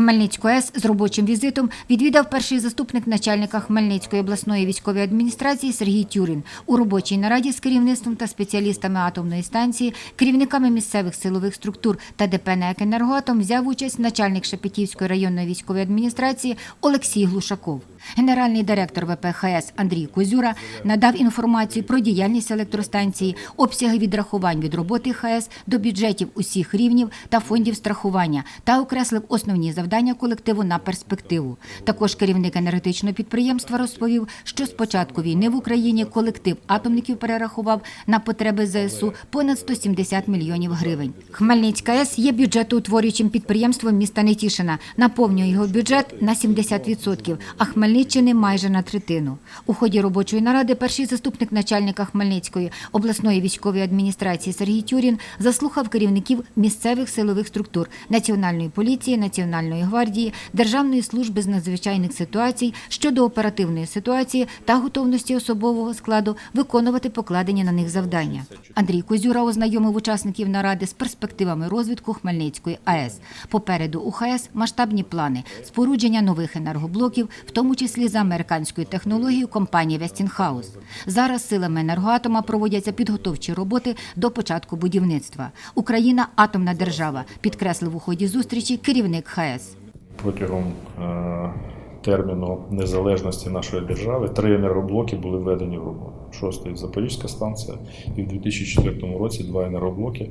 Хмельницьку АЕС з робочим візитом відвідав перший заступник начальника Хмельницької обласної військової адміністрації Сергій Тюрін. У робочій нараді з керівництвом та спеціалістами атомної станції, керівниками місцевих силових структур та ДП «НЕК «Енергоатом» взяв участь начальник Шепетівської районної військової адміністрації Олексій Глушаков. Генеральний директор ВПХС Андрій Козюра надав інформацію про діяльність електростанції, обсяги відрахувань від роботи ХАЕС до бюджетів усіх рівнів та фондів страхування та окреслив основні завдання колективу на перспективу. Також керівник енергетичного підприємства розповів, що з початку війни в Україні колектив атомників перерахував на потреби ЗСУ понад 170 мільйонів гривень. Хмельницька АЕС є бюджетоутворюючим підприємством міста Нетішина, наповнює його бюджет на 70%, а Хмельниччини майже на третину. У ході робочої наради перший заступник начальника Хмельницької обласної військової адміністрації Сергій Тюрін заслухав керівників місцевих силових структур Національної поліції, Національної гвардії, Державної служби з надзвичайних ситуацій щодо оперативної ситуації та готовності особового складу виконувати покладені на них завдання. Андрій Козюра ознайомив учасників наради з перспективами розвитку Хмельницької АЕС. Попереду у ХАЕС масштабні плани спорудження нових енергоблоків, в тому числі за американською технологією компанії Westinghouse. Зараз силами енергоатома проводяться підготовчі роботи до початку будівництва. Україна атомна держава, підкреслив у ході зустрічі керівник ХАЕС. Протягом е, терміну незалежності нашої держави три енергоблоки були введені в роботу. Шостий Запорізька станція, і в 2004 році два енергоблоки.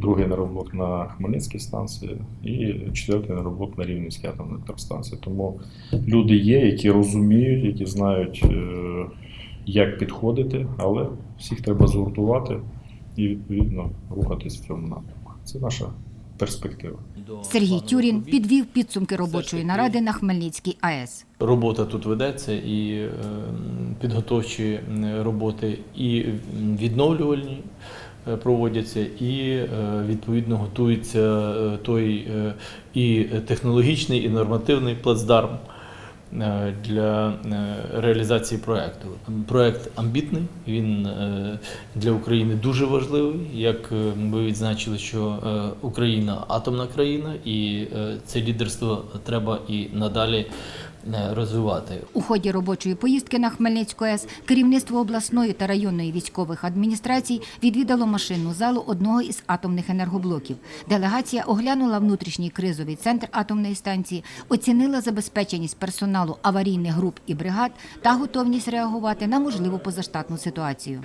Другий енергоблок на Хмельницькій станції і четвертий енергоблок на Рівненській атомній електростанції. Тому люди є, які розуміють, які знають, е, як підходити, але всіх треба згуртувати і відповідно рухатись в цьому напрямку. Це наша перспектива. Сергій Тюрін підвів підсумки робочої наради на Хмельницькій АЕС. Робота тут ведеться, і е, підготовчі роботи, і відновлювальні е, проводяться, і е, відповідно готується той і технологічний, і нормативний плацдарм для е, реалізації проекту. Проект амбітний, він е, для України дуже важливий. Як е, ви відзначили, що е, Україна атомна країна, і е, це лідерство треба і надалі е, розвивати. У ході робочої поїздки на Хмельницьку АЕС керівництво обласної та районної військових адміністрацій відвідало машинну залу одного із атомних енергоблоків. Делегація оглянула внутрішній кризовий центр атомної станції, оцінила забезпеченість персоналу аварійних груп і бригад та готовність реагувати на можливу позаштатну ситуацію.